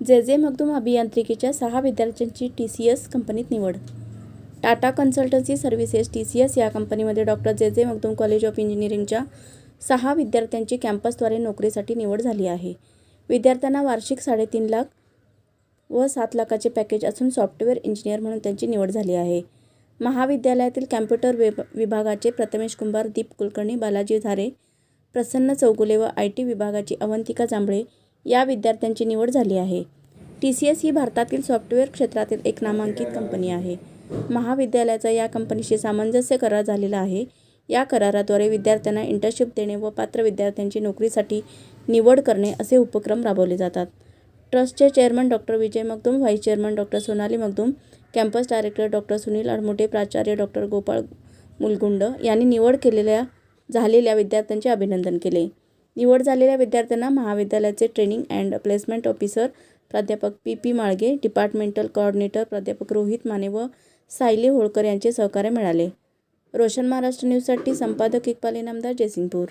जे जे मगदूम अभियांत्रिकीच्या सहा विद्यार्थ्यांची टी सी एस कंपनीत निवड. Tata consultancy services T C S या कंपनीमध्ये डॉक्टर जे जे मगदूम कॉलेज ऑफ इंजिनिअरिंगच्या सहा विद्यार्थ्यांची कॅम्पसद्वारे नोकरीसाठी निवड झाली आहे. विद्यार्थ्यांना वार्षिक साडेतीन लाख व सात लाखाचे पॅकेज असून सॉफ्टवेअर इंजिनियर म्हणून त्यांची निवड झाली आहे. महाविद्यालयातील कॅम्प्युटर विभ विभागाचे प्रथमेश कुंभार दीप कुलकर्णी बालाजी झारे प्रसन्न चौगुले व आय टी विभागाची अवंतिका जांभळे या विद्यार्थ्यांची निवड झाली आहे. टी सी एस ही भारतातील सॉफ्टवेअर क्षेत्रातील एक नामांकित कंपनी आहे. महाविद्यालयाचा या कंपनीशी सामंजस्य करार झालेला आहे. या कराराद्वारे विद्यार्थ्यांना इंटर्नशिप देणे व पात्र विद्यार्थ्यांची नोकरीसाठी निवड करणे असे उपक्रम राबवले जातात. ट्रस्टचे chairman doctor Vijay Magdum vice chairman doctor Sonali Magdum campus director doctor Sunil Admute प्राचार्य डॉक्टर गोपाळ मुलगुंड यांनी निवड केलेल्या झालेल्या विद्यार्थ्यांचे अभिनंदन केले. निवड झालेल्या विद्यार्थ्यांना महाविद्यालयाचे ट्रेनिंग अँड प्लेसमेंट ऑफिसर प्राध्यापक P P Malge departmental coordinator प्राध्यापक रोहित माने व सायली होळकर यांचे सहकार्य मिळाले. रोशन महाराष्ट्र न्यूजसाठी संपादक इक्बाल इनामदार जयसिंगपूर.